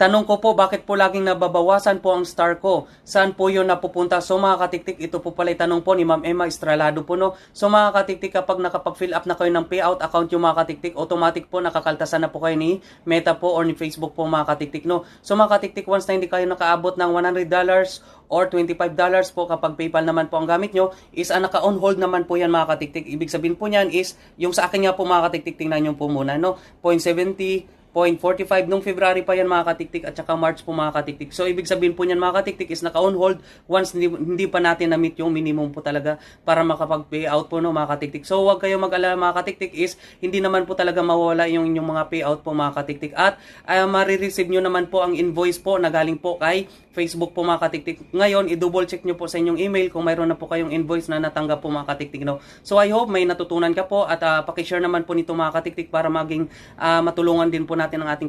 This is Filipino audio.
Tanong ko po, bakit po laging nababawasan po ang star ko? Saan po yun napupunta? So mga katiktik, ito po pala tanong po ni Ma'am Emma Estralado po no. So mga katiktik, kapag nakapag-fill up na kayo ng payout account yung mga katiktik, automatic po nakakaltasan na po kayo ni Meta po or ni Facebook po mga katiktik no. So mga katiktik, once na hindi kayo nakaabot ng $100 or $25 po kapag PayPal naman po ang gamit nyo, is ah, naka-on hold naman po yan mga katiktik. Ibig sabihin po niyan is, yung sa akin nga po mga katiktik, tingnan nyo po muna, no? 0.70, 0.45 nung February pa yan mga katiktik at saka March po mga katiktik. So ibig sabihin po niyan mga katiktik is naka-on hold once hindi, hindi pa natin na-meet yung minimum po talaga para makapag-payout po no mga katiktik. So huwag kayo mag-alala mga katiktik is hindi naman po talaga mawala yung inyong mga payout po mga katiktik at uh, marireceive nyo naman po ang invoice po na galing po kay Facebook po mga katiktik. Ngayon, i-double check nyo po sa inyong email kung mayroon na po kayong invoice na natanggap po mga katiktik. No? So I hope may natutunan ka po at uh, pakishare naman po nito mga katiktik para maging uh, matulungan din po natin ang ating